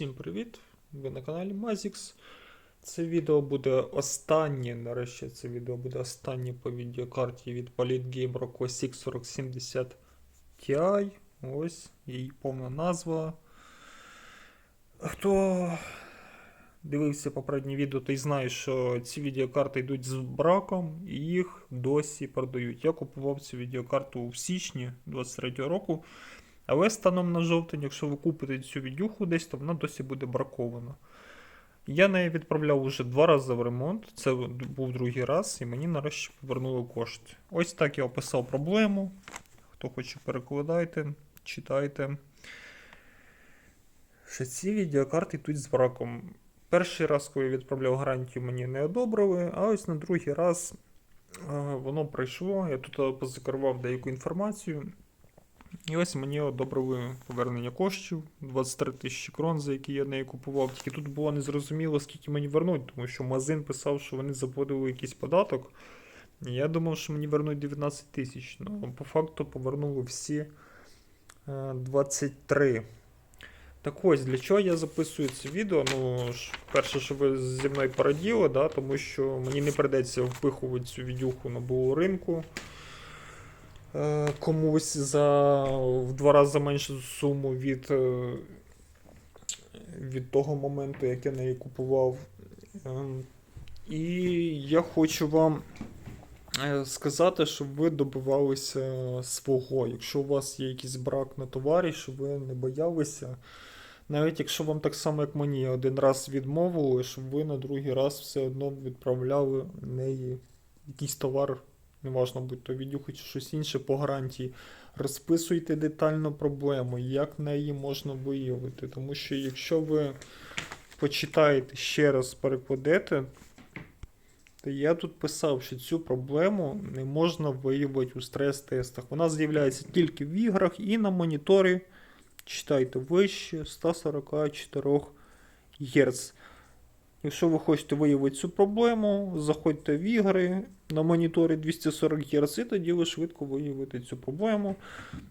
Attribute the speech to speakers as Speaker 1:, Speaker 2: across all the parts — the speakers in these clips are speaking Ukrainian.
Speaker 1: Всім привіт! Ви на каналі Mazix. Це відео буде останнє. Нарешті це відео буде останнє по відеокарті від PolitGame Rock OS 4070 Ti. Ось її повна назва. Хто дивився попереднє відео, той знає, що ці відеокарти йдуть з браком і їх досі продають. Я купував цю відеокарту в січні 23 року. Але станом на жовтень, якщо ви купите цю відюху десь, то вона досі буде бракована. Я неї відправляв уже два рази в ремонт. Це був другий раз, і мені нарешті повернули кошти. Ось так я описав проблему. Хто хоче перекладайте, читайте. Що ці відеокарти йдуть з браком. Перший раз, коли я відправляв гарантію, мені не одобрили, а ось на другий раз е, воно прийшло. Я тут позакривав деяку інформацію. І ось мені одобрили повернення коштів 23 тисячі крон, за які я неї купував. Тільки тут було незрозуміло, скільки мені вернуть, тому що магазин писав, що вони заплатили якийсь податок. І я думав, що мені вернуть 19 тисяч. Ну, по факту повернули всі е, 23. Так ось, для чого я записую це відео? Ну, перше, що ви зі мною пораділи, да, тому що мені не прийдеться впихувати цю відюху на було ринку е, комусь за в два рази меншу суму від, е, від того моменту, як я неї купував. Е, І я хочу вам е, сказати, щоб ви добивалися свого. Якщо у вас є якийсь брак на товарі, щоб ви не боялися. Навіть якщо вам так само, як мені, один раз відмовили, щоб ви на другий раз все одно відправляли в неї якийсь товар неважно, будь то відюха чи щось інше по гарантії. Розписуйте детально проблему, як неї можна виявити. Тому що якщо ви почитаєте ще раз перекладете, то я тут писав, що цю проблему не можна виявити у стрес-тестах. Вона з'являється тільки в іграх і на моніторі. Читайте вище 144 Гц. Якщо ви хочете виявити цю проблему, заходьте в ігри на моніторі 240 Гц, і тоді ви швидко виявите цю проблему.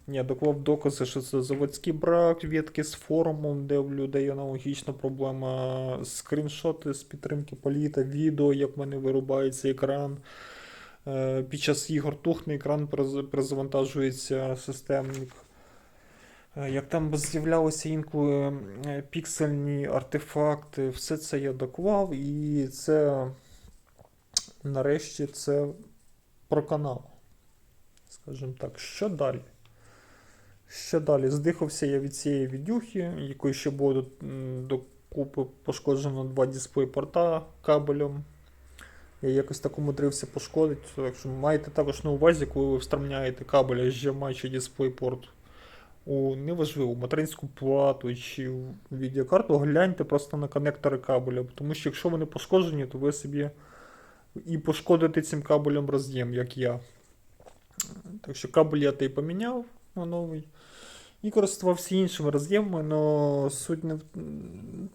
Speaker 1: Я доклав докази, що це заводський брак, відки з форумом, де в людей аналогічна проблема, скріншоти з підтримки політа, відео, як в мене вирубається екран. Е, Під час ігор тухне екран перезавантажується системник. Е, Як там з'являлися інколи е, піксельні артефакти, все це я доклав, і це нарешті це про канал. Скажімо так, що далі? Що далі? Здихався я від цієї відюхи, якої ще було до, купи пошкоджено два дисплей порта кабелем. Я якось так умудрився пошкодити. Так маєте також на увазі, коли ви встромляєте кабель HDMI чи DisplayPort у неважливо, материнську плату чи відеокарту, гляньте просто на коннектори кабеля. Тому що якщо вони пошкоджені, то ви собі і пошкодите цим кабелем роз'єм, як я. Так що кабель я той поміняв на новий. І користувався іншими роз'ємами, але суть не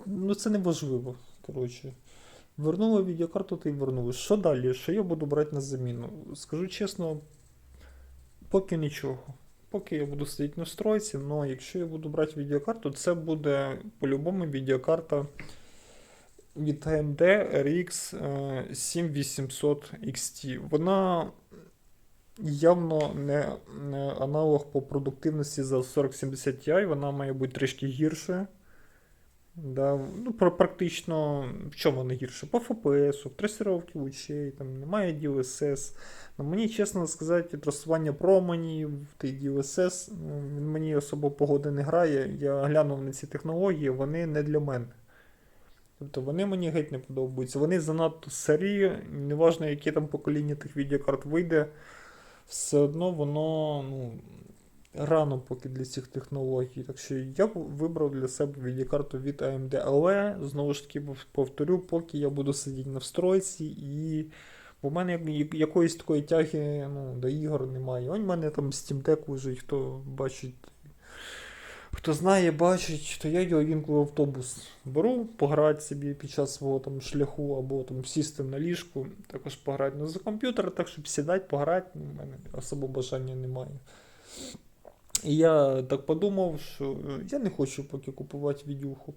Speaker 1: ну, це не важливо. Коротше. Вернули відеокарту, то й вернули. Що далі? Що я буду брати на заміну? Скажу чесно, поки нічого. Поки я буду сидіти на стройці, але якщо я буду брати відеокарту, це буде по-любому відеокарта від AMD RX е, 7800 XT. Вона явно не, аналог по продуктивності за 4070 Ti, вона має бути трішки гірше. Да, ну, практично в чому вона гірше? По FPS, трасировки лучей, там немає DLSS. Ну, мені, чесно сказати, трасування променів, DLSS, ну, він мені особо погоди не грає. Я глянув на ці технології, вони не для мене. Тобто вони мені геть не подобаються. Вони занадто старі, неважно, яке там покоління тих відеокарт вийде, все одно воно ну, рано поки для цих технологій. Так що я б вибрав для себе відеокарту від AMD, але знову ж таки пов- повторю, поки я буду сидіти на встройці і. В мене як- як- якоїсь такої тяги ну, до ігор немає. Ось в мене там Steam Deck лежить, хто бачить. Хто знає, бачить, то я його інколи автобус беру, пограти собі під час свого там шляху або там сісти на ліжку, також пограти ну, за комп'ютер, так щоб сідати, пограти, ну, в мене особо бажання немає. І я так подумав, що е, я не хочу поки купувати відюху.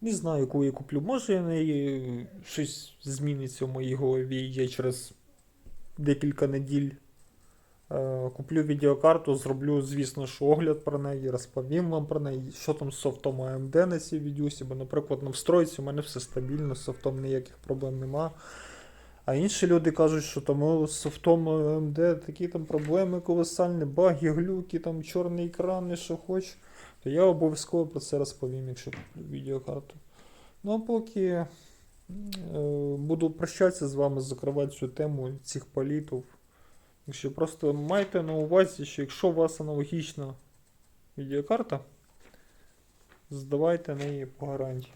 Speaker 1: Не знаю, яку я куплю. Може, в неї щось зміниться в моїй голові. Я через декілька неділь е, куплю відеокарту, зроблю, звісно, ж огляд про неї, розповім вам про неї, що там з софтом AMD на цій відюсі, бо, наприклад, на встройці у мене все стабільно, з софтом ніяких проблем нема. А інші люди кажуть, що там з софтом AMD такі там проблеми колосальні, баги, глюки, там чорний екран, і що хоч. То я обов'язково про це розповім, якщо куплю відеокарту. Ну а поки е, буду прощатися з вами, закривати цю тему цих політів. Якщо просто майте на увазі, що якщо у вас аналогічна відеокарта, здавайте неї по гарантії.